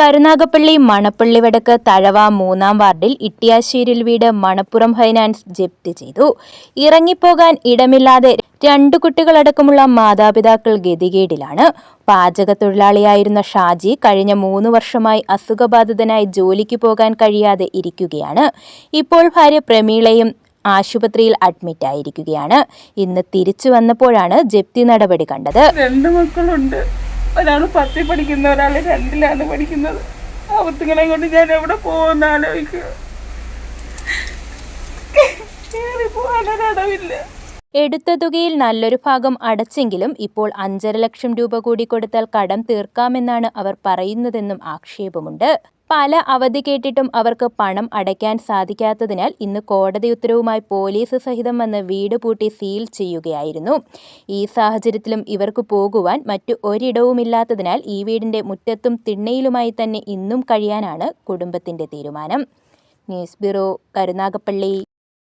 കരുനാഗപ്പള്ളി മണപ്പള്ളി വടക്ക് തഴവ മൂന്നാം വാർഡിൽ ഇട്ടിയാശ്ശേരിൽ വീട് മണപ്പുറം ഫൈനാൻസ് ജപ്തി ചെയ്തു. ഇറങ്ങിപ്പോകാൻ ഇടമില്ലാതെ രണ്ടു കുട്ടികളടക്കമുള്ള മാതാപിതാക്കൾ ഗതികേടിലാണ്. പാചക തൊഴിലാളിയായിരുന്ന ഷാജി കഴിഞ്ഞ മൂന്ന് വർഷമായി അസുഖബാധിതനായി ജോലിക്ക് പോകാൻ കഴിയാതെ ഇരിക്കുകയാണ്. ഇപ്പോൾ ഭാര്യ പ്രമീളയും ആശുപത്രിയിൽ അഡ്മിറ്റ് ആയിരിക്കുകയാണ്. ഇന്ന് തിരിച്ചു വന്നപ്പോഴാണ് ജപ്തി നടപടി കണ്ടത്. രണ്ട് മക്കളുണ്ട്. ഒരാൾ പത്തിൽ പഠിക്കുന്ന ഒരാൾ രണ്ടിലാണ് പഠിക്കുന്നത്. അവത്തുങ്ങളെ കൊണ്ട് ഞാൻ എവിടെ പോകുന്ന ആലോചിക്കുക എടുത്ത തുകയിൽ നല്ലൊരു ഭാഗം അടച്ചെങ്കിലും ഇപ്പോൾ അഞ്ചര ലക്ഷം രൂപ കൂടി കൊടുത്താൽ കടം തീർക്കാമെന്നാണ് അവർ പറയുന്നതെന്നും ആക്ഷേപമുണ്ട്. പല അവധി കേട്ടിട്ടും അവർക്ക് പണം അടയ്ക്കാൻ സാധിക്കാത്തതിനാൽ ഇന്ന് കോടതി ഉത്തരവുമായി പോലീസ് സഹിതം വന്ന് വീട് പൂട്ടി സീൽ ചെയ്യുകയായിരുന്നു. ഈ സാഹചര്യത്തിലും ഇവർക്ക് പോകുവാൻ മറ്റു ഒരിടവുമില്ലാത്തതിനാൽ ഈ വീടിന്റെ മുറ്റത്തും തിണ്ണയിലുമായി തന്നെ ഇന്നും കഴിയാനാണ് കുടുംബത്തിന്റെ തീരുമാനം. News bureau Karunagappally.